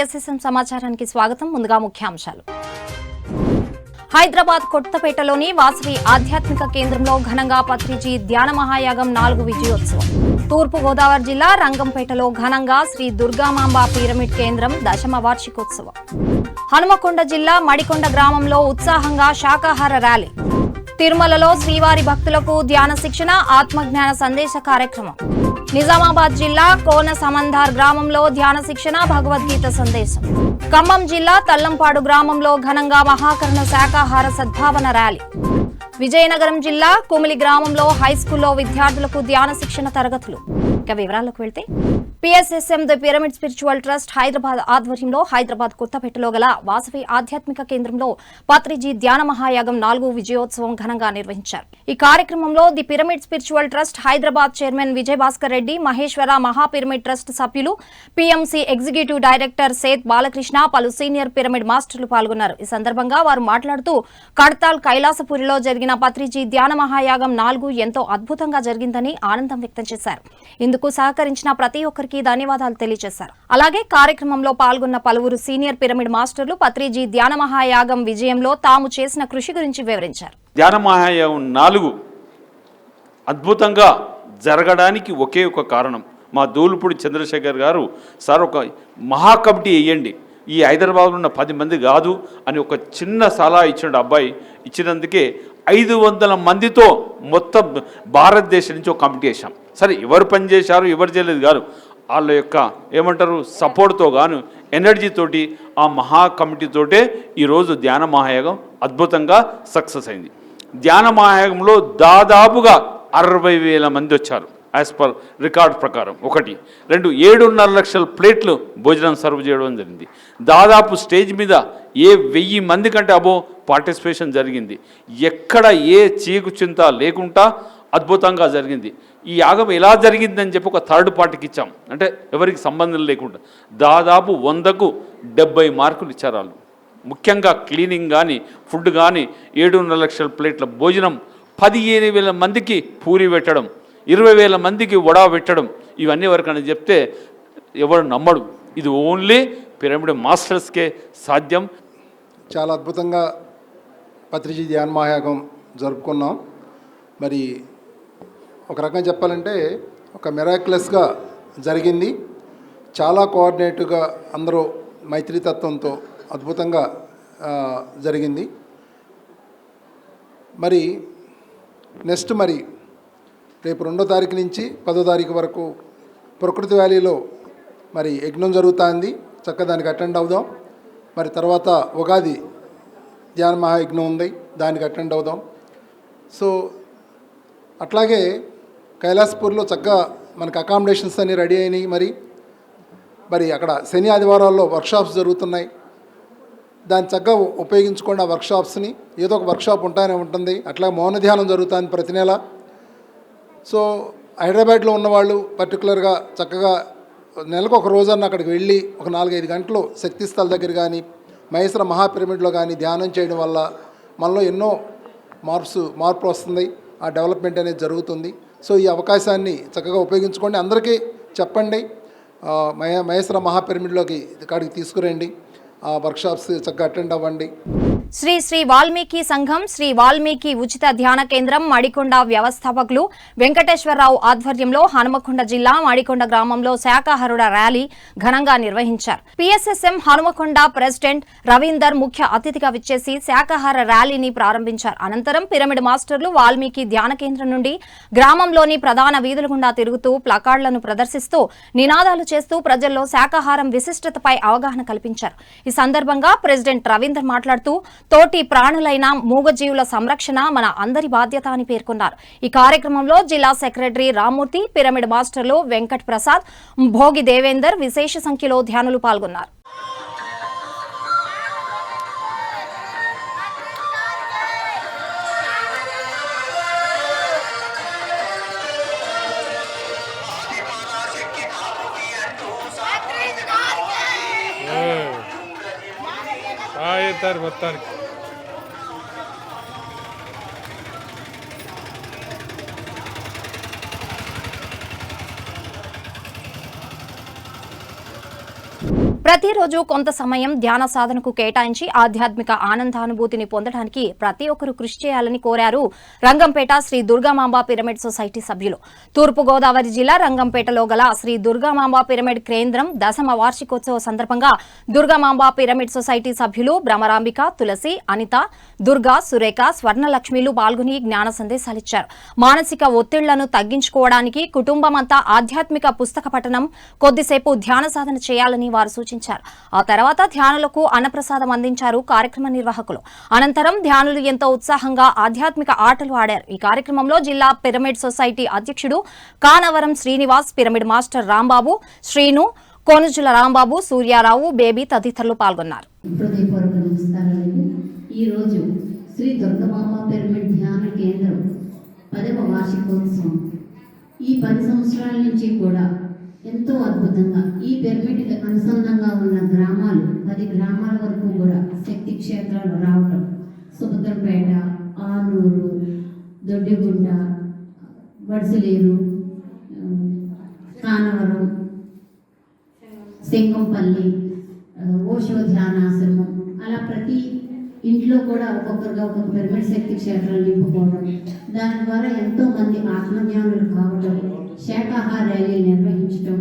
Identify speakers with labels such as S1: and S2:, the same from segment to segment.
S1: PSSM సమాచారానికి స్వాగతం. ముందుగా ముఖ్యాంశాలు. హైదరాబాద్ కొత్తపేటలోని వాసవి ఆధ్యాత్మిక కేంద్రంలో ఘనంగా పత్రిజీ ధ్యాన మహాయాగం నాలుగు విజయోత్సవం. తూర్పు గోదావరి జిల్లా రంగంపేటలో ఘనంగా శ్రీ దుర్గామాంబ పిరమిడ్ కేంద్రం దశమ వార్షికోత్సవం. హనుమకొండ జిల్లా మడికొండ గ్రామంలో ఉత్సాహంగా శాకాహార ర్యాలీ. తిరుమలలో శ్రీవారి భక్తులకు ధ్యాన శిక్షణ ఆత్మజ్ఞాన సందేశ కార్యక్రమం. నిజామాబాద్ జిల్లా కోన సమంధార్ గ్రామంలో ధ్యాన శిక్షణ భగవద్గీత సందేశం. ఖమ్మం జిల్లా తల్లంపాడు గ్రామంలో ఘనంగా మహాకరణ శాఖాహార సద్భావన ర్యాలీ. విజయనగరం జిల్లా కుమిలి గ్రామంలో హైస్కూల్లో విద్యార్థులకు ధ్యాన శిక్షణ తరగతులు. ఇక వివరాలకు వెళ్తే PSSM the pyramid spiritual trust Hyderabad ఆధ్వర్యంలో హైదరాబాద్ కొత్తపేటలో గల వాసవి ఆధ్యాత్మిక కేంద్రంలో పత్రిజీ ధ్యాన మహాయాగం నాలుగు విజయోత్సవం ఘనంగా నిర్వహించారు. ఈ కార్యక్రమంలో the pyramid spiritual trust Hyderabad chairman Vijay Bhaskar Reddy Maheshwara Maha pyramid trust సభ్యులు PMC executive director Seth Balakrishna పలు సీనియర్ పిరమిడ్ మాస్టర్లు పాల్గొన్నారు. ఈ సందర్భంగా వారు మాట్లాడుతూ కడతాల్ కైలాసపురిలో జరిగిన పత్రిజీ ధ్యాన మహాయాగం నాలుగు ఎంతో అద్భుతంగా జరిగిందని ఆనందం వ్యక్తం చేశారు. ఇందుకు సహకరించిన ప్రతి ఒక్కరికి ధన్యవాదాలు తెలియజేశారు. అలాగే కార్యక్రమంలో పాల్గొన్న పలువురు సీనియర్ పిరమిడ్ మాస్టర్లు పత్రిజీ ధ్యాన మహాయాగం విజయంలో తాము చేసిన కృషి గురించి వివరించారు.
S2: ధ్యాన మహాయాగం నాలుగు అద్భుతంగా జరగడానికి ఒకే ఒక కారణం. మా దూలుపూడి చంద్రశేఖర్ గారు సార్ ఒక మహా కమిటీ వేయండి. ఈ హైదరాబాద్లో ఉన్న పది మంది కాదు అని ఒక చిన్న సలహా ఇచ్చిన అబ్బాయి ఇచ్చినందుకే ఐదు వందల మందితో మొత్తం భారతదేశం నుంచి ఒక కమిటీ వేసాం సరే ఎవరు పని చేశారు ఎవరు చేయలేదు కాదు. వాళ్ళ యొక్క ఏమంటారు సపోర్ట్తో గాను ఎనర్జీతోటి ఆ మహా కమిటీతోటే ఈరోజు ధ్యాన మహాయాగం అద్భుతంగా సక్సెస్ అయింది. ధ్యాన మహాయాగంలో దాదాపుగా అరవై వేల మంది వచ్చారు యాజ్ పర్ రికార్డ్ ప్రకారం. ఒకటి. రెండు ఏడున్నర లక్షల ప్లేట్లు భోజనం సర్వ్ చేయడం జరిగింది. దాదాపు స్టేజ్ మీద ఏ వెయ్యి మంది కంటే అబో పార్టిసిపేషన్ జరిగింది. ఎక్కడ ఏ చీకు చింత లేకుండా అద్భుతంగా జరిగింది. ఈ యాగం ఎలా జరిగిందని చెప్పి ఒక థర్డ్ పార్టీకి ఇచ్చాం. అంటే ఎవరికి సంబంధం లేకుండా. దాదాపు వందకు డెబ్బై మార్కులు ఇచ్చారు వాళ్ళు. ముఖ్యంగా క్లీనింగ్ కానీ ఫుడ్ కానీ ఏడున్నర లక్షల ప్లేట్ల భోజనం పదిహేను వేల మందికి పూరి పెట్టడం ఇరవై వేల మందికి వడా పెట్టడం ఇవన్నీ వరకని చెప్తే ఎవరు నమ్మడు. ఇది ఓన్లీ పిరమిడ్ మాస్టర్స్కే సాధ్యం.
S3: చాలా అద్భుతంగా పత్రిజీ ధ్యాన్ మహాయాగం జరుపుకున్నాం. మరి ఒక రకంగా చెప్పాలంటే ఒక మెరాక్యులస్గా జరిగింది. చాలా కోఆర్డినేటివ్గా అందరూ మైత్రితత్వంతో అద్భుతంగా జరిగింది. మరి నెక్స్ట్ మరి రేపు రెండో తారీఖు నుంచి పదో తారీఖు వరకు ప్రకృతి వ్యాలీలో మరి యజ్ఞం జరుగుతుంది. చక్కగా దానికి అటెండ్ అవుదాం. మరి తర్వాత ఉగాది ధ్యాన మహాయజ్ఞం ఉంది. దానికి అటెండ్ అవుదాం. సో అట్లాగే కైలాసపూర్లో చక్కగా మనకు అకామిడేషన్స్ అన్నీ రెడీ అయినాయి మరి. మరి అక్కడ శని ఆదివారాల్లో వర్క్షాప్స్ జరుగుతున్నాయి. దాన్ని చక్కగా ఉపయోగించుకోండి ఆ వర్క్షాప్స్ని ఏదో ఒక వర్క్షాప్ ఉంటానే ఉంటుంది. అట్లా మౌన ధ్యానం జరుగుతుంది ప్రతి నెల. సో హైదరాబాద్లో ఉన్నవాళ్ళు పర్టికులర్గా చక్కగా నెలకు ఒక రోజన్న అక్కడికి వెళ్ళి ఒక నాలుగైదు గంటలు శక్తి స్థల దగ్గర కానీ మహేశ్వర మహాపిరమిడ్లో కానీ ధ్యానం చేయడం వల్ల మనలో ఎన్నో మార్ప్స్ మార్పు వస్తుంది. ఆ డెవలప్మెంట్ అనేది జరుగుతుంది. సో ఈ అవకాశాన్ని చక్కగా ఉపయోగించుకోండి. అందరికీ చెప్పండి. మహేశ్వర మహాపిరమిడ్లోకి ఇక్కడికి తీసుకురండి. ఆ వర్క్షాప్స్ చక్కగా అటెండ్ అవ్వండి.
S1: శ్రీ శ్రీ వాల్మీకి సంఘం శ్రీ వాల్మీకి ఉచిత ధ్యాన కేంద్రం మడికొండ వ్యవస్థాపకులు వెంకటేశ్వరరావు ఆధ్వర్యంలో హనుమకొండ జిల్లా మడికొండ గ్రామంలో శాకాహారుల ర్యాలీ ఘనంగా నిర్వహించారు. పిఎస్ఎస్ఎం హనుమకొండ ప్రెసిడెంట్ రవీందర్ ముఖ్య అతిథిగా విచ్చేసి శాకాహార ర్యాలీని ప్రారంభించారు. అనంతరం పిరమిడ్ మాస్టర్లు వాల్మీకి ధ్యాన కేంద్రం నుండి గ్రామంలోని ప్రధాన వీధుల గుండా తిరుగుతూ ప్లకార్డులను ప్రదర్శిస్తూ నినాదాలు చేస్తూ ప్రజల్లో శాకాహారం విశిష్టతపై అవగాహన కల్పించారు. ఈ సందర్భంగా ప్రెసిడెంట్ రవీందర్ మాట్లాడుతూ తోటి ప్రాణులైన మూగజీవుల సంరక్షణ మన అందరి బాధ్యత అని పేర్కొన్నారు. ఈ కార్యక్రమంలో జిల్లా సెక్రటరీ రామూర్తి పిరమిడ్ మాస్టర్లు వెంకట్ ప్రసాద్ భోగి దేవేందర్ విశేష సంఖ్యలో ధ్యానులు పాల్గొన్నారు.
S4: आए ये दर
S1: ప్రతిరోజు కొంత సమయం ధ్యాన సాధనకు కేటాయించి ఆధ్యాత్మిక ఆనందానుభూతిని పొందడానికి ప్రతి ఒక్కరూ కృషి చేయాలని కోరారు రంగంపేట శ్రీ దుర్గామాంబ పిరమిడ్ సొసైటీ సభ్యులు. తూర్పు గోదావరి జిల్లా రంగంపేటలో గల శ్రీ దుర్గామాంబ పిరమిడ్ కేంద్రం దశమ వార్షికోత్సవ సందర్భంగా దుర్గామాంబ పిరమిడ్ సొసైటీ సభ్యులు భ్రమరాంబిక తులసి అనిత దుర్గా సురేఖ స్వర్ణలక్ష్మిలు పాల్గొని జ్ఞాన సందేశాలిచ్చారు. మానసిక ఒత్తిళ్ళను తగ్గించుకోవడానికి కుటుంబమంతా ఆధ్యాత్మిక పుస్తక పఠనం కొద్దిసేపు ధ్యాన సాధన చేయాలని వారు సూచించారు. ఆ తర్వాత ధ్యానులకు అన్నప్రసాదం అందించారు కార్యక్రమ నిర్వాహకులు. అనంతరం ధ్యానులు ఎంతో ఉత్సాహంగా ఆధ్యాత్మిక ఆటలు ఆడారు. ఈ కార్యక్రమంలో జిల్లా పిరమిడ్ సొసైటీ అధ్యక్షుడు Kanavaram Srinivas pyramid master Rambabu Srinu Konujula Rambabu Suryarao baby తదితరులు పాల్గొన్నారు.
S5: ఈరోజు శ్రీ దుర్గమామ పిరమిడ్ ధ్యాన కేంద్రం పదవ వార్షికోత్సవం. ఈ పది సంవత్సరాల నుంచి కూడా ఎంతో అద్భుతంగా ఈ పిరమిడ్కి అనుసంధానంగా ఉన్న గ్రామాలు పది గ్రామాల వరకు కూడా శక్తి క్షేత్రాలు రావటం. సుభద్రపేట ఆనూరు దొడ్డిగుంట వడిసలేరు కానవరం సింగంపల్లి ఓషో ధ్యానాశ్రమం. అలా ప్రతి ఇంట్లో కూడా ఒక్కొక్కరుగా ఒక్కొక్క పిరమిడ్ శక్తి క్షేత్రాలు నింపుకోవడం. దాని ద్వారా ఎంతో మంది ఆత్మజ్ఞానులు కావడం శాఖాహార ర్యాలీలు నిర్వహించడం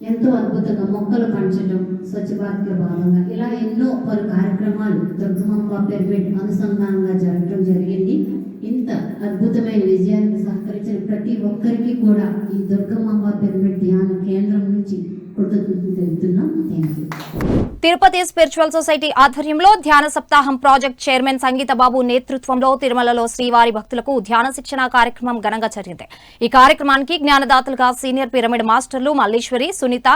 S5: ఎంతో అద్భుతంగా మొక్కలు పంచడం స్వచ్ఛ భారత్లో భాగంగా ఇలా ఎన్నో పలు కార్యక్రమాలు దుర్గమ్మ పిరమిడ్ అనుసంధానంగా జరగడం జరిగింది. ఇంత అద్భుతమైన విజయానికి సహకరించిన ప్రతి ఒక్కరికి కూడా ఈ దుర్గమ్మ పిరమిడ్ ధ్యాన కేంద్రం నుంచి కృతజ్ఞతలు తెలుపుతున్నాం. Thank you
S1: Tirupati spiritual society ఆధ్వర్యంలో ధ్యాన సప్తాహం ప్రాజెక్ట్ చైర్మన్ సంగీత బాబు నేతృత్వంలో తిరుమలలో శ్రీవారి భక్తులకు ధ్యాన శిక్షణ కార్యక్రమం ఘనంగా జరిగింది. ఈ కార్యక్రమానికి జ్ఞానదాతలుగా సీనియర్ పిరమిడ్ మాస్టర్లు మల్లీశ్వరి సునీత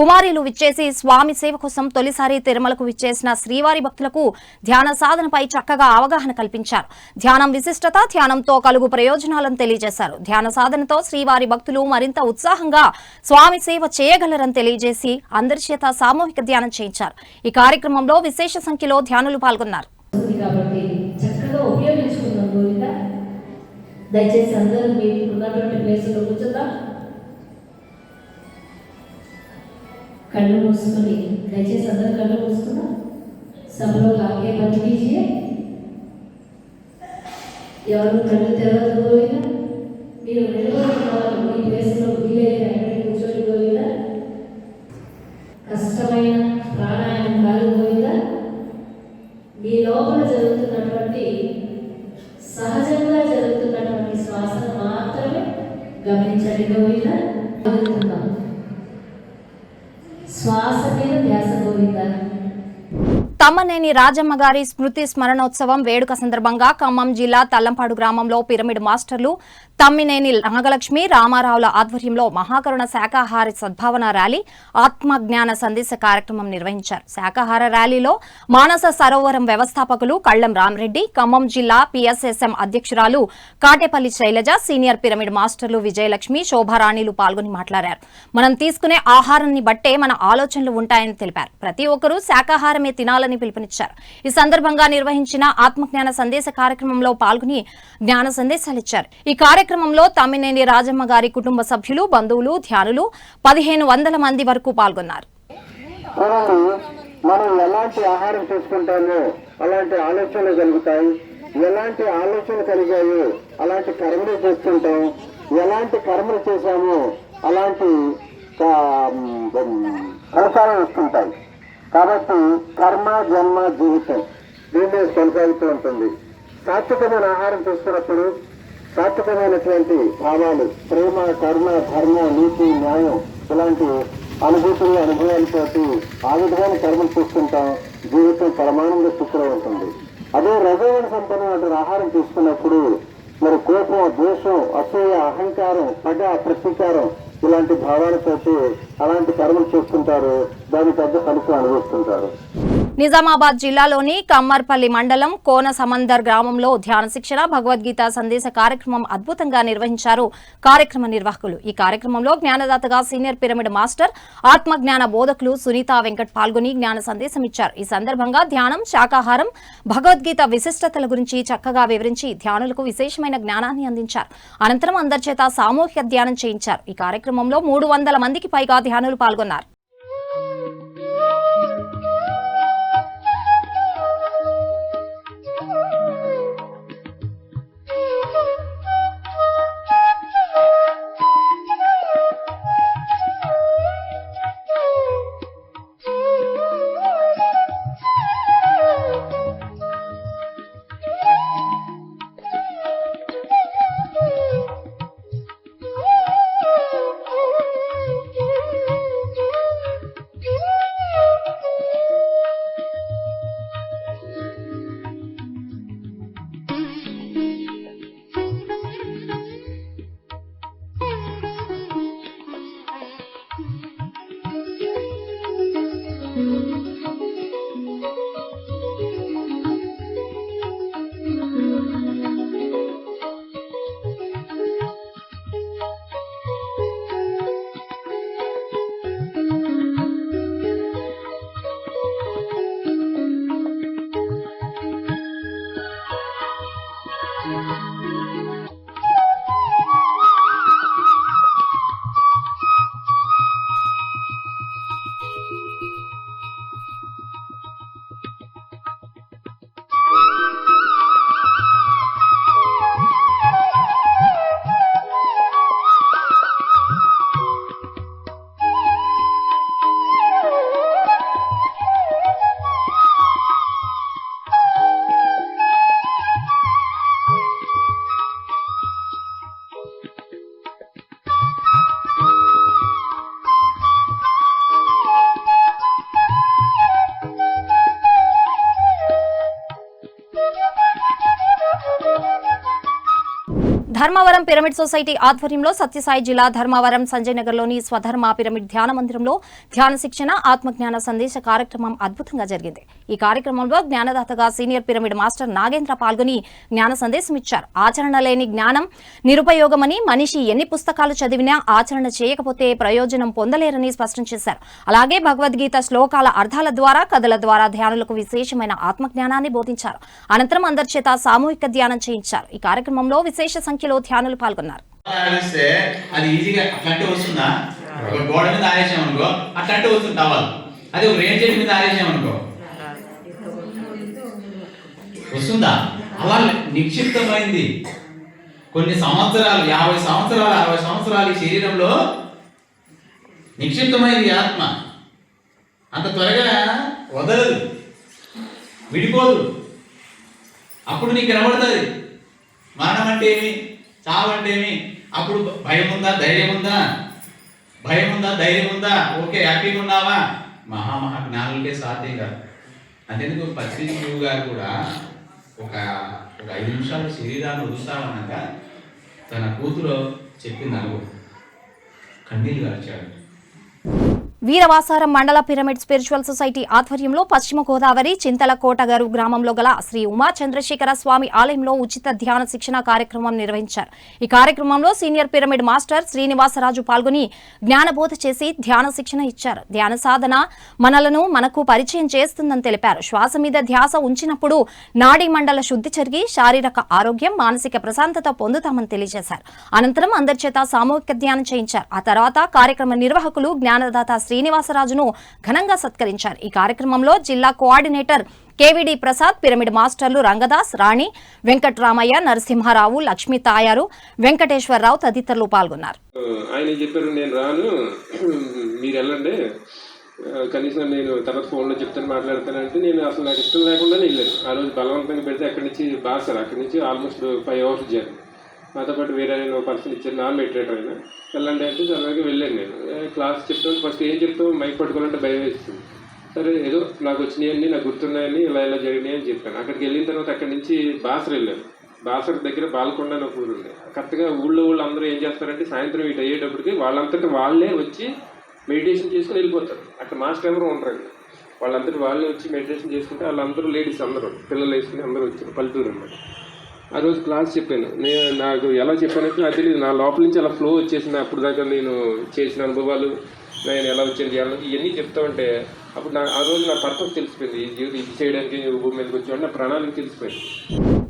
S1: కుమారీలు విచ్చేసి స్వామి సేవ కోసం తొలిసారి తిరుమలకు విచ్చేసిన శ్రీవారి భక్తులకు ధ్యాన సాధనపై చక్కగా అవగాహన కల్పించారు. ధ్యానం విశిష్ట ఏకాగ్రత ధ్యానంతో కలుగు ప్రయోజనాలను తెలియజేశారు. ధ్యాన సాధనతో శ్రీవారి భక్తులు మరింత ఉత్సాహంగా స్వామి సేవ చేయగలరని తెలియజేసి అందరి చేత సామూహిక ధ్యానం చేయించారు. ఈ కార్యక్రమంలో విశేష సంఖ్యలో ధ్యానులు పాల్గొన్నారు.
S6: దయచేసి అందరూ మీరు ఉన్నటువంటి ప్లేసులో కూర్చుందాం. కళ్ళు మూసుకొని దయచేసి అందరూ కళ్ళు మూసుకుందాం. సభలో లాగే పని బతికి ఎవరు కళ్ళు తెరవదు గోవింద మీరు నిలబడి మీ ప్లేస్లో వీలైన
S1: తమ్మనేని రాజమ్మ గారి స్మృతి స్మరణోత్సవం వేడుక సందర్భంగా ఖమ్మం జిల్లా తల్లంపాడు గ్రామంలో పిరమిడ్ మాస్టర్లు తమ్మినేని నాగలక్ష్మి రామారావుల ఆధ్వర్యంలో మహాకరుణ శాకాహార సద్భావన ర్యాలీ ఆత్మజ్ఞాన సందేశ కార్యక్రమం నిర్వహించారు. శాకాహార ర్యాలీలో మానస సరోవరం వ్యవస్థాపకులు కళ్ళం రామరెడ్డి ఖమ్మం జిల్లా పిఎస్ఎస్ఎం అధ్యక్షురాలు కాటేపల్లి శైలజ సీనియర్ పిరమిడ్ మాస్టర్లు విజయలక్ష్మి శోభారాణిలు పాల్గొని మాట్లాడారు. మనం తీసుకునే ఆహారాన్ని బట్టే మన ఆలోచనలు ఉంటాయని తెలిపారు. ప్రతి ఒక్కరూ శాకాహారమే తినాలని పిలుపునిచ్చారు. ఈ సందర్భంగా నిర్వహించిన ఆత్మజ్ఞాన సందేశ కార్యక్రమంలో పాల్గొని జ్ఞాన సందేశాలిచ్చారు. ఈ కార్యక్రమంలో తమ్మినేని రాజమ్మ గారి కుటుంబ సభ్యులు బంధువులు ధ్యానులు పదిహేను వందల మంది వరకు పాల్గొన్నారు.
S7: మనం ఎలాంటి ఆహారం తీసుకుంటామో అలాంటి ఆలోచనలు కలుగుతాయి ఎలాంటి ఆలోచనలు కలిగాయో అలాంటి కర్మలు చేస్తుంటాం ఎలాంటి కర్మలు చేశామో అలాంటి ఫలితాలు వస్తుంటాయి. కాబట్టి కర్మ జన్మ జీవితం. దీన్ని కొనసాగుతూ ఉంటుంది. సాత్వికమైన ఆహారం తీసుకున్నప్పుడు సాత్వికమైనటువంటి భావాలు ప్రేమ కరుణ ధర్మ నీతి న్యాయం ఇలాంటి అనుభూతులు అనుభవాలతోటి ఆ విధమైన కర్మలు చూస్తుంటాం. జీవితం పరమానంద స్థితిలో ఉంటుంది. అదే రజోగుణ సంపన్నమైన ఆహారం తీసుకున్నప్పుడు మరి కోపం ద్వేషం అసూయ అహంకారం పగ ప్రతీకారం ఇలాంటి భావాలతోటి అలాంటి కర్మలు చేస్తుంటారు దాని పెద్ద ఫలితం అనుభవిస్తుంటారు.
S1: నిజామాబాద్ జిల్లాలోని కమ్మర్పల్లి మండలం కోన సమందర్ గ్రామంలో ధ్యాన శిక్షణ భగవద్గీత సందేశ కార్యక్రమం అద్భుతంగా నిర్వహించారు కార్యక్రమ నిర్వాహకులు. ఈ కార్యక్రమంలో జ్ఞానదాతగా సీనియర్ పిరమిడ్ మాస్టర్ ఆత్మజ్ఞాన బోధకులు సునీత వెంకట్ పాల్గొని జ్ఞాన సందేశం ఇచ్చారు. ఈ సందర్భంగా ధ్యానం శాకాహారం భగవద్గీత విశిష్టతల గురించి చక్కగా వివరించి ధ్యానులకు విశేషమైన జ్ఞానాన్ని అందించారు. అనంతరం అందరి చేత సామూహిక ధ్యానం చేయించారు. ఈ కార్యక్రమంలో మూడు వందల మందికి పైగా ధ్యానులు పాల్గొన్నారు. పిరమిడ్ సొసైటీ ఆధ్వర్యంలో సత్యసాయి జిల్లా ధర్మవరం సంజయ్ నగర్లోని స్వధర్మ పిరమిడ్ ధ్యాన మందిరంలో ధ్యాన శిక్షణ ఆత్మజ్ఞాన సందేశ కార్యక్రమం అద్భుతంగా జరిగింది. ఈ కార్యక్రమంలో జ్ఞానదాతగా సీనియర్ పిరమిడ్ మాస్టర్ నాగేంద్ర పాల్గొని జ్ఞాన సందేశం ఇచ్చారు. ఆచరణ లేని జ్ఞానం నిరుపయోగమని మనిషి ఎన్ని పుస్తకాలు చదివినా ఆచరణ చేయకపోతే ప్రయోజనం పొందలేరని స్పష్టం చేశారు. అలాగే భగవద్గీత శ్లోకాల అర్థాల ద్వారా కథల ద్వారా ధ్యానులకు విశేషమైన ఆత్మజ్ఞానాన్ని బోధించారు. అనంతరం అందరి చేత సామూహిక ధ్యానం చేయించారు. ఈ కార్యక్రమంలో విశేష సంఖ్యలో ధ్యానులు పాల్గొన్నారు.
S8: అది ఈజీగా అట్లాంటి వస్తుందా? ఒక గోడ మీద ఆరేసాం అనుకో అట్లాంటి వస్తుంది టవల్. అది ఒక రేంజ్ మీద ఆరేసాం అనుకో. వస్తుందా? అలా నిక్షిప్తమైంది. కొన్ని సంవత్సరాలు యాభై సంవత్సరాలు అరవై సంవత్సరాలు ఈ శరీరంలో నిక్షిప్తమైంది ఆత్మ. అంత త్వరగా వదలదు. విడిపోదు. అప్పుడు నీకు కనబడుతుంది. మరణం అంటే ఏమి? చావంటే ఏమి అప్పుడు భయం ఉందా ధైర్యం ఉందా భయం ఉందా ధైర్యం ఉందా ఓకే హ్యాపీగా ఉన్నావా మహా మహా జ్ఞానులకే సాధ్యం కాదు. అంతేందుకు పత్రిక గురువు గారు కూడా ఒక ఒక ఐదు నిమిషాలు శరీరాన్ని వదులుతామన్నాక తన కూతురు చెప్పింది అనుభవం కన్నీళ్ళు గార్చాడు.
S1: వీరవాసారం మండల పిరమిడ్ స్పిరిచువల్ సొసైటీ ఆధ్వర్యంలో పశ్చిమ గోదావరి చింతల కోటగరు గ్రామంలో గల శ్రీ ఉమా చంద్రశేఖర స్వామి ఆలయంలో ఉచిత ధ్యాన శిక్షణ కార్యక్రమం నిర్వహించారు. ఈ కార్యక్రమంలో సీనియర్ పిరమిడ్ మాస్టర్ శ్రీనివాసరాజు పాల్గొని జ్ఞానబోధ చేసి ధ్యాన శిక్షణ ఇచ్చారు. ధ్యాన సాధన మనలను మనకు పరిచయం చేస్తుందని తెలిపారు. శ్వాస మీద ధ్యాస ఉంచినప్పుడు నాడీ మండల శుద్ధి జరిగి శారీరక ఆరోగ్యం మానసిక ప్రశాంతత పొందుతామని తెలియజేశారు. అనంతరం అందరి చేత సామూహిక ధ్యానం చేయించారు. ఆ తర్వాత కార్యక్రమ నిర్వాహకులు జ్ఞానదాత శ్రీనివాసరాజును ఘనంగా సత్కరించారు. ఈ కార్యక్రమంలో జిల్లా కోఆర్డినేటర్ కేవీడి ప్రసాద్ పిరమిడ్ మాస్టర్లు రంగదాస్ రాణి వెంకట్రామయ్య నరసింహారావు లక్ష్మీ తాయారు వెంకటేశ్వరరావు తదితరులు పాల్గొన్నారు.
S9: ఆయన చెప్పారు నేను రాను. మీరు వెళ్ళండి. కనీసం నేను తర్వాత ఫోన్లో చెప్తాను మాట్లాడతానంటే నేను అసలు నాకు ఇష్టం లేకుండా వెళ్ళాను. ఆ రోజు బలవంతంగా పెడితే అక్కడి నుంచి బాగా సార్. అక్కడి నుంచి ఆల్మోస్ట్ ఫైవ్ అవర్స్ జర్నీ నాతో పాటు వేరే పర్సన్ ఇచ్చారు నాన్ మెడిటేటర్ అయినా వెళ్ళండి అంటే అలాగే వెళ్ళాను నేను. క్లాస్ చెప్తాను ఫస్ట్ ఏం చెప్తాం మైక్ పట్టుకోవాలంటే భయం వేస్తుంది. సరే ఏదో నాకు వచ్చినాయని నాకు గుర్తున్నాయని ఇలా ఇలా జరిగినాయి అని చెప్పాను. అక్కడికి వెళ్ళిన తర్వాత అక్కడి నుంచి బాసర వెళ్ళాను. బాసర్ దగ్గర బాలకొండ అని ఒక ఊరు ఉంది. కరెక్ట్గా ఊళ్ళో వాళ్ళు అందరూ ఏం చేస్తారంటే సాయంత్రం ఇటు అయ్యేటప్పటికి వాళ్ళంతటి వాళ్ళే వచ్చి మెడిటేషన్ చేసుకుని వెళ్ళిపోతారు. అక్కడ మాస్టర్ ఎవరు ఉంటారు వాళ్ళంతటి వాళ్ళే వచ్చి మెడిటేషన్ చేసుకుంటే వాళ్ళందరూ లేడీస్ అందరూ పిల్లలు వేసుకుని అందరూ వచ్చారు పల్లెటూరు అన్నమాట. ఆ రోజు క్లాస్ చెప్పాను. నేను నాకు ఎలా చెప్పానంటే నాకు తెలియదు నా లోపల నుంచి అలా ఫ్లో వచ్చేసింది. అప్పుడు దాకా నేను చేసిన అనుభవాలు నేను ఎలా వచ్చాను చేయాలి ఇవన్నీ చెప్తా ఉంటే అప్పుడు నా ఆ రోజు నా పర్పస్ తెలిసిపోయింది. ఈ జీవితం ఇది చేయడానికి భూమి మీదకి వచ్చాడు నా ప్రణాళిక తెలిసిపోయింది.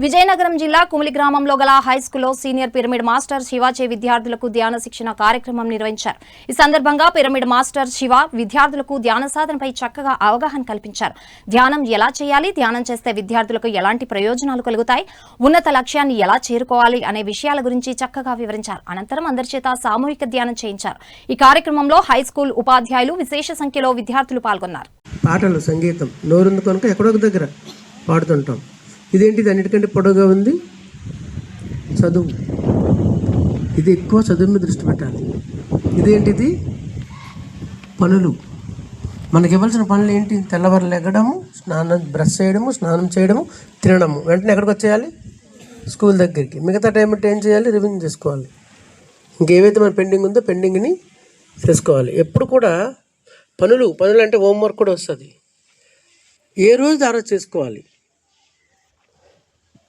S1: విజయనగరం జిల్లా కుమిలి గ్రామంలో గల హై స్కూల్లో సీనియర్ పిరమిడ్ మాస్టర్ శివాచే విద్యార్థులకు ధ్యాన శిక్షణ కార్యక్రమం నిర్వహించారు. ఈ సందర్భంగా పిరమిడ్ మాస్టర్ శివ విద్యార్థులకు ధ్యాన సాధనపై చక్కగా అవగాహన కల్పించారు. ధ్యానం ఎలా చేయాలి? ధ్యానం చేస్తే విద్యార్థులకు ఎలాంటి ప్రయోజనాలు కలుగుతాయి? ఉన్నత లక్ష్యాన్ని ఎలా చేరుకోవాలి అనే విషయాల గురించి చక్కగా వివరించారు. అనంతరం అందరి చేత సామూహిక ధ్యానం చేయించారు. ఈ కార్యక్రమంలో హై స్కూల్ ఉపాధ్యాయులు విశేష సంఖ్యలో విద్యార్థులు పాల్గొన్నారు.
S10: పాటలు సంగీతం నోరుంది కనుక ఎక్కడో ఒక దగ్గర పాడుతుంటాం. ఇదేంటి ఇది అన్నిటికంటే పొడవుగా ఉంది? చదువు. ఇది ఎక్కువ చదువు మీద దృష్టి పెట్టాలి. ఇదేంటిది? పనులు. మనకి ఇవ్వాల్సిన పనులు ఏంటి? తెల్లవారు లెగ్గడము స్నానం బ్రష్ చేయడము స్నానం చేయడము తినడము. వెంటనే ఎక్కడికి వచ్చేయాలి? స్కూల్ దగ్గరికి. మిగతా టైం అంటే ఏం చేయాలి? రివిజన్ చేసుకోవాలి. ఇంకేవైతే మన పెండింగ్ ఉందో పెండింగ్ని చేసుకోవాలి ఎప్పుడు కూడా పనులు పనులు అంటే హోంవర్క్ కూడా వస్తుంది. ఏ రోజు ఆ రోజు చేసుకోవాలి?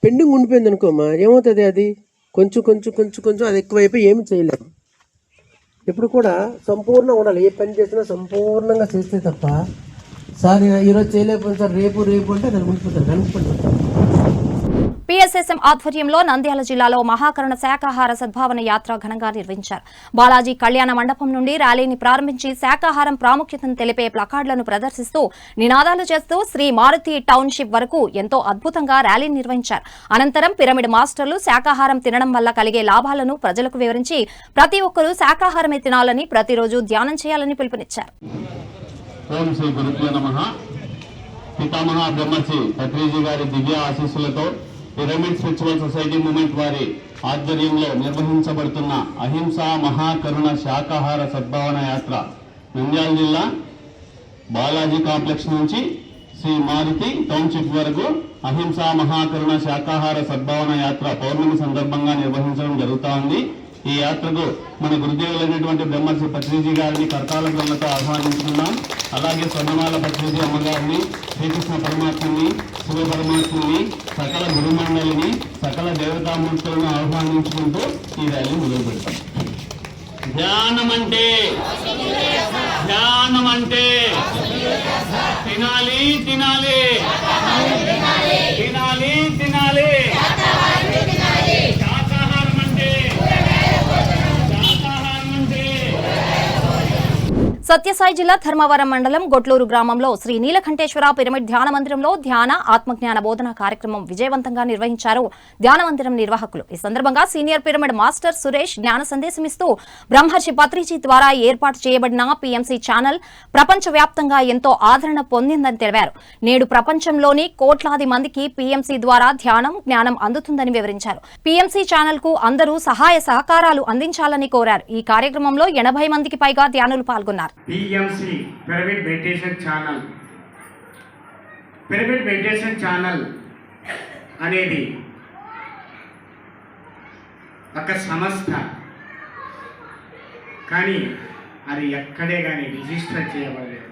S10: పెండింగ్ ఉండిపోయింది అనుకోమా ఏమవుతుంది అది? కొంచెం కొంచెం కొంచెం కొంచెం అది ఎక్కువైపోయి ఏమి చేయలేము ఎప్పుడు కూడా సంపూర్ణంగా ఉండాలి. ఏ పని చేసినా సంపూర్ణంగా చేస్తే తప్ప సార్ ఈరోజు చేయలేకపోతే సార్ రేపు రేపు అంటే దాన్ని ఉండిపోతారు కనుక్కుంటారు
S1: పిఎస్ఎస్ఎం ఆధ్వర్యంలో నంద్యాల జిల్లాలో మహాకరుణ శాకాహార సద్భావన యాత్ర ఘనంగా నిర్వహించారు. బాలాజీ కళ్యాణ మండపం నుండి ర్యాలీని ప్రారంభించి శాకాహారం ప్రాముఖ్యతను తెలిపే ప్లకార్డులను ప్రదర్శిస్తూ నినాదాలు చేస్తూ శ్రీ మారుతి టౌన్షిప్ వరకు ఎంతో అద్భుతంగా ర్యాలీని నిర్వహించారు. అనంతరం పిరమిడ్ మాస్టర్లు శాకాహారం తినడం వల్ల కలిగే లాభాలను ప్రజలకు వివరించి ప్రతి ఒక్కరూ శాకాహారమే తినాలని ప్రతిరోజు ధ్యానం చేయాలని పిలుపునిచ్చారు.
S11: ఓం శ్రీ గురుభ్యో నమ. పితామహ బ్రహ్మశ్రీ పత్రిజీ గారి దివ్య ఆశీస్సులతో పిరమిడ్ స్పిరిచువల్ సొసైటీ మూమెంట్ వారి ఆధ్వర్యంలో నిర్వహించబడుతున్న అహింసా మహాకరుణ శాకాహార సద్భావన యాత్ర నంద్యాల జిల్లా బాలాజీ కాంప్లెక్స్ నుంచి శ్రీ మారుతి టౌన్షిప్ వరకు అహింసా మహాకరుణ శాకాహార సద్భావన యాత్ర పౌర్ణమి సందర్భంగా నిర్వహించడం జరుగుతూ ఉంది. ఈ యాత్రకు మన గురుదేవులైనటువంటి బ్రహ్మర్షి పత్రిజీ గారిని కర్తాల గ్రంథతో ఆహ్వానించుకున్నాం. అలాగే స్వర్ణమాల పత్రిజీ అమ్మగారిని శ్రీకృష్ణ పరమాత్మని శివ పరమాత్మని సకల గురుమండలిని సకల దేవతామూర్తులను ఆహ్వానించుకుంటూ ఈ ర్యాలీ మొదలు పెడతాం. ధ్యానం అంటే ధ్యానం అంటే తినాలి తినాలి తినాలి శాకాహారం అంటే శాకాహారం అంటే
S1: సత్యసాయి జిల్లా ధర్మవరం మండలం గొట్లూరు గ్రామంలో శ్రీ నీలకంఠేశ్వర పిరమిడ్ ధ్యాన మందిరంలో ధ్యాన ఆత్మజ్ఞాన బోధన కార్యక్రమం విజయవంతంగా నిర్వహించారు. ధ్యాన మందిరం నిర్వాహకులు. ఈ సందర్భంగా సీనియర్ పిరమిడ్ మాస్టర్ సురేష్ జ్ఞాన సందేశమిస్తూ బ్రహ్మర్షి పత్రిజీ ద్వారా ఏర్పాటు చేయబడిన పీఎంసీ ఛానల్ ప్రపంచవ్యాప్తంగా ఎంతో ఆదరణ పొందిందని తెలిపారు. నేడు ప్రపంచంలోని కోట్లాది మందికి పీఎంసీ ద్వారా ధ్యానం జ్ఞానం అందుతుందని వివరించారు. పీఎంసీ ఛానల్కు అందరూ సహాయ సహకారాలు అందించాలని కోరారు. ఈ కార్యక్రమంలో ఎనభై మందికి పైగా ధ్యానులు పాల్గొన్నారు.
S12: PMC pyramid meditation channel pyramid meditation channel అనేది ఒక సంస్థ. కానీ అది ఎక్కడే కానీ రిజిస్టర్ చేయబడలేదు.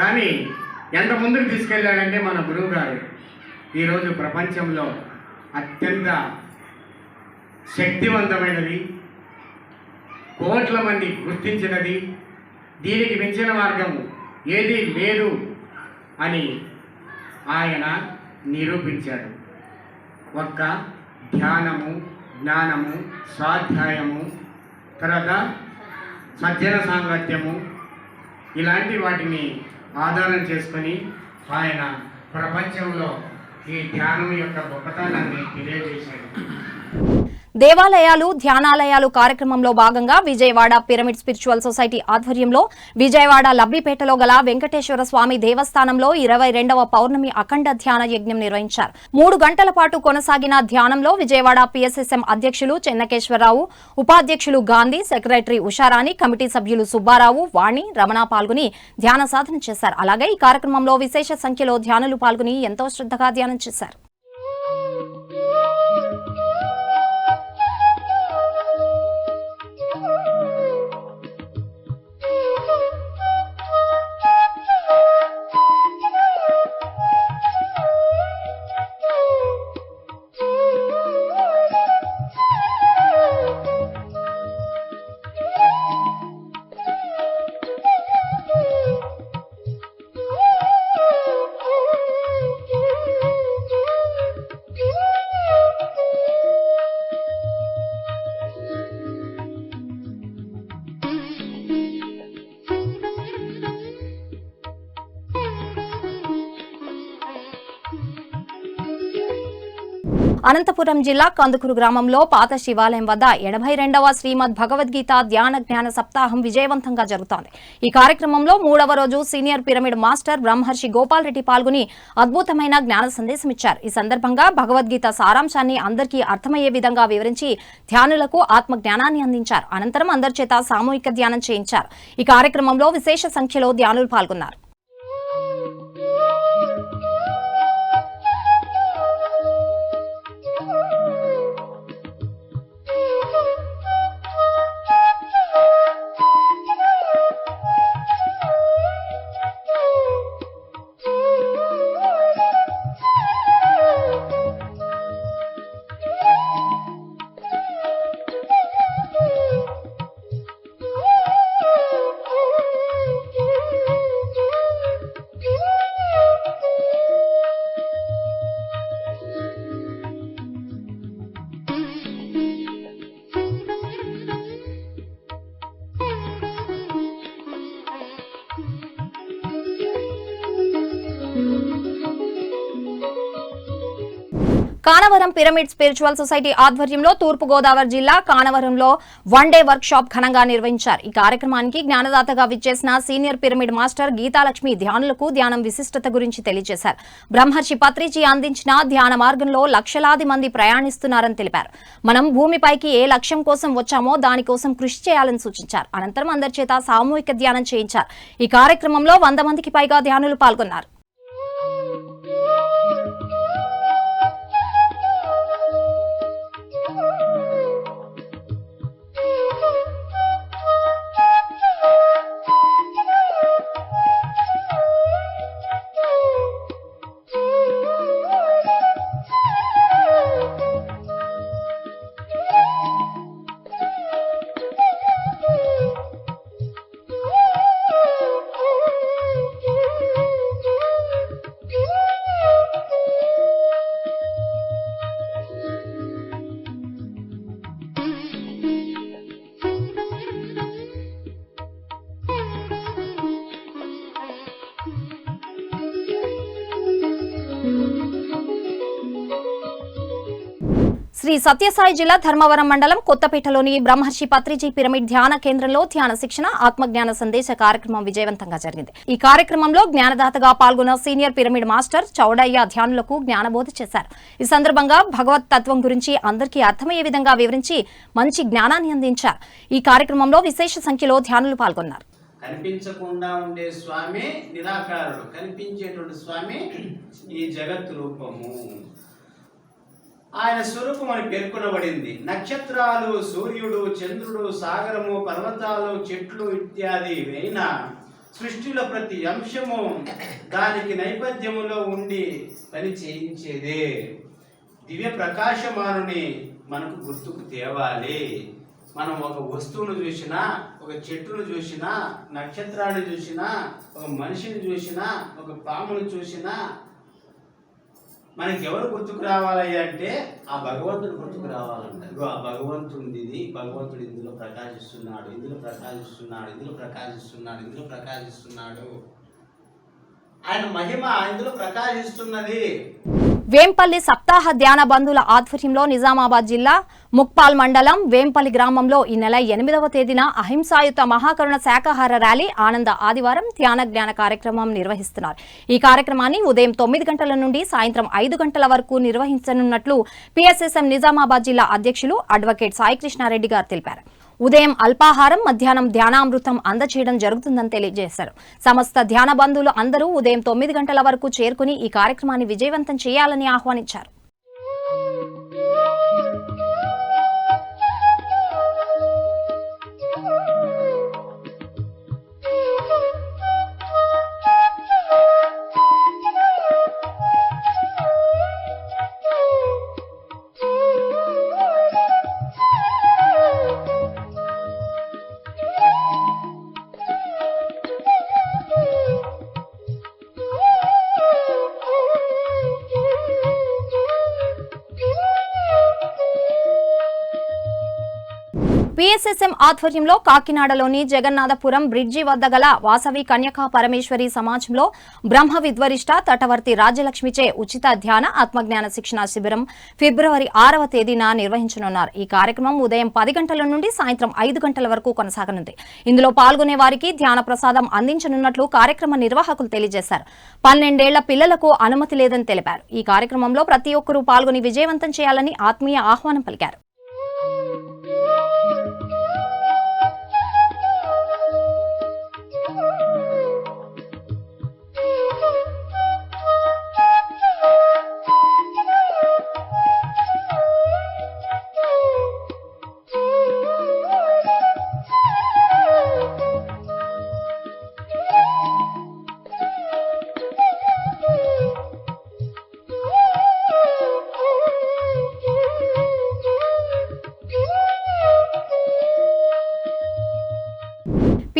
S12: దాన్ని ఎంత ముందుకు తీసుకెళ్ళాడంటే మన గురువు గారు ఈరోజు ప్రపంచంలో అత్యంత శక్తివంతమైనది కోట్ల మంది గుర్తించినది దీనికి మించిన మార్గము ఏది లేదు అని ఆయన నిరూపించాడు. ఒక్క ధ్యానము జ్ఞానము స్వాధ్యాయము తర్వాత సజ్జన సాంగత్యము ఇలాంటి వాటిని ఆధారం చేసుకొని ఆయన ప్రపంచంలో ఈ ధ్యానం యొక్క గొప్పతనాన్ని తెలియజేశాడు.
S1: దేవాలయాలు ధ్యానాలయాలు కార్యక్రమంలో భాగంగా విజయవాడ పిరమిడ్ స్పిరిచువల్ సొసైటీ ఆధ్వర్యంలో విజయవాడ లబ్బిపేటలో గల వెంకటేశ్వర స్వామి దేవస్థానంలో ఇరవై రెండవ పౌర్ణమి అఖండ ధ్యాన యజ్ఞం నిర్వహించారు. మూడు గంటల పాటు కొనసాగిన ధ్యానంలో విజయవాడ పిఎస్ఎస్ఎం అధ్యక్షులు చెన్నకేశ్వరరావు ఉపాధ్యక్షులు గాంధీ సెక్రటరీ ఉషారాణి కమిటీ సభ్యులు సుబ్బారావు వాణి రమణ పాల్గొని ధ్యాన సాధన చేశారు. అలాగే ఈ కార్యక్రమంలో విశేష సంఖ్యలో ధ్యానులు పాల్గొని ఎంతో శ్రద్ధగా ధ్యానం చేశారు. అనంతపురం జిల్లా కందుకూరు గ్రామంలో పాత శివాలయం వద్ద ఎనభై రెండవ శ్రీమద్ భగవద్గీత ధ్యాన జ్ఞాన సప్తాహం విజయవంతంగా జరుగుతోంది. ఈ కార్యక్రమంలో మూడవ రోజు సీనియర్ పిరమిడ్ మాస్టర్ బ్రహ్మర్షి గోపాల్ రెడ్డి పాల్గొని అద్భుతమైన జ్ఞాన సందేశం ఇచ్చారు. ఈ సందర్భంగా భగవద్గీత సారాంశాన్ని అందరికీ అర్థమయ్యే విధంగా వివరించి ధ్యానులకు ఆత్మ జ్ఞానాన్ని అందించారు. అనంతరం అందరి చేత సామూహిక ధ్యానం చేయించారు. ఈ కార్యక్రమంలో విశేష సంఖ్యలో ధ్యానులు పాల్గొన్నారు. పిరమిడ్ స్పిరిచువల్ సొసైటీ ఆధ్వర్యంలో తూర్పు గోదావరి జిల్లా కానవరంలో వన్ డే వర్క్ షాప్ ఘనంగా నిర్వహించారు. ఈ కార్యక్రమానికి జ్ఞానదాతగా విచ్చేసిన సీనియర్ పిరమిడ్ మాస్టర్ గీతాలక్ష్మి ధ్యానులకు ధ్యానం విశిష్టత గురించి తెలియజేశారు. బ్రహ్మర్షి పత్రిజీ అందించిన ధ్యాన మార్గంలో లక్షలాది మంది ప్రయాణిస్తున్నారని తెలిపారు. మనం భూమిపైకి ఏ లక్ష్యం కోసం వచ్చామో దానికోసం కృషి చేయాలని సూచించారు. అనంతరం అందరి చేత సామూహిక ధ్యానం చేయించారు. ఈ కార్యక్రమంలో వంద మందికి పైగా ధ్యానులు పాల్గొన్నారు. శ్రీ సత్యసాయి జిల్లా ధర్మవరం మండలం కొత్తపేటలోని బ్రహ్మర్షి పత్రిజీ పిరమిడ్ ధ్యాన కేంద్రంలో ధ్యాన శిక్షణ ఆత్మజ్ఞాన సందేశ కార్యక్రమం విజయవంతంగా జరిగింది. ఈ కార్యక్రమంలో జ్ఞానదాతగా పాల్గొన్న సీనియర్ పిరమిడ్ మాస్టర్ చౌడయ్య ధ్యానులకు జ్ఞానబోధ చేశారు. ఈ సందర్భంగా భగవత్ తత్వం గురించి అందరికీ అర్థమయ్యే విధంగా వివరించి మంచి జ్ఞానాన్ని అందించారు. ఈ కార్యక్రమంలో విశేష సంఖ్యలో ధ్యానులు పాల్గొన్నారు.
S13: కనిపించకుండా ఉండే స్వామి నిరాకారుడు. కనిపించేటువంటి స్వామి ఈ జగత్ రూపము. ఆయన స్వరూపం అని పేర్కొనబడింది. నక్షత్రాలు సూర్యుడు చంద్రుడు సాగరము పర్వతాలు చెట్లు ఇత్యాది అయిన సృష్టిలో ప్రతి అంశము దానికి నైపథ్యములో ఉండి పని చేయించేదే. దివ్య ప్రకాశమానుని మనకు గుర్తుకు తేవాలి. మనం ఒక వస్తువును చూసినా ఒక చెట్టును చూసినా నక్షత్రాన్ని చూసినా ఒక మనిషిని చూసినా ఒక పామును చూసినా మనకి ఎవరు గుర్తుకు రావాలి అంటే ఆ భగవంతుడు గుర్తుకు రావాలంట ఇగో ఆ భగవంతుడిది ఇది భగవంతుడు ఇందులో ప్రకాశిస్తున్నాడు ఇందులో ప్రకాశిస్తున్నాడు ఇందులో ప్రకాశిస్తున్నాడు ఇందులో ప్రకాశిస్తున్నాడు. ఆయన మహిమ ఇందులో ప్రకాశిస్తున్నది.
S1: వేంపల్లి సప్తాహ ధ్యాన బంధుల ఆధ్వర్యంలో నిజామాబాద్ జిల్లా ముక్పాల్ మండలం వేంపల్లి గ్రామంలో ఈ నెల ఎనిమిదవ తేదీన అహింసాయుత మహాకరుణ శాకాహార ర్యాలీ ఆనంద ఆదివారం ధ్యాన జ్ఞాన కార్యక్రమం నిర్వహిస్తున్నారు. ఈ కార్యక్రమాన్ని ఉదయం తొమ్మిది గంటల నుండి సాయంత్రం ఐదు గంటల వరకు నిర్వహించనున్నట్లు పిఎస్ఎస్ఎం నిజామాబాద్ జిల్లా అధ్యక్షులు అడ్వకేట్ సాయికృష్ణారెడ్డి గారు తెలిపారు. ఉదయం అల్పాహారం మధ్యాహ్నం ధ్యానామృతం అందచేయడం జరుగుతుందని తెలియజేశారు. సమస్త ధ్యాన బంధువులు అందరూ ఉదయం తొమ్మిది గంటల వరకు చేరుకుని ఈ కార్యక్రమాన్ని విజయవంతం చేయాలని ఆహ్వానించారు. పిఎస్ఎస్ఎం ఆధ్వర్యంలో కాకినాడలోని జగన్నాథపురం బ్రిడ్జి వద్ద గల వాసవి కన్యకా పరమేశ్వరి సమాజంలో బ్రహ్మ విద్వరిష్ట తటవర్తి రాజ్యలక్ష్మిచే ఉచిత ధ్యాన ఆత్మజ్ఞాన శిక్షణ శిబిరం ఫిబ్రవరి ఆరవ తేదీన నిర్వహించనున్నారు. ఈ కార్యక్రమం ఉదయం పది గంటల నుండి సాయంత్రం ఐదు గంటల వరకు కొనసాగనుంది. ఇందులో పాల్గొనే వారికి ధ్యాన ప్రసాదం అందించనున్నట్లు కార్యక్రమ నిర్వాహకులు తెలియజేశారు. పన్నెండేళ్ళ పిల్లలకు అనుమతి లేదని తెలిపారు. ఈ కార్యక్రమంలో ప్రతి ఒక్కరూ పాల్గొని విజయవంతం చేయాలని ఆత్మీయ ఆహ్వానం పలికారు.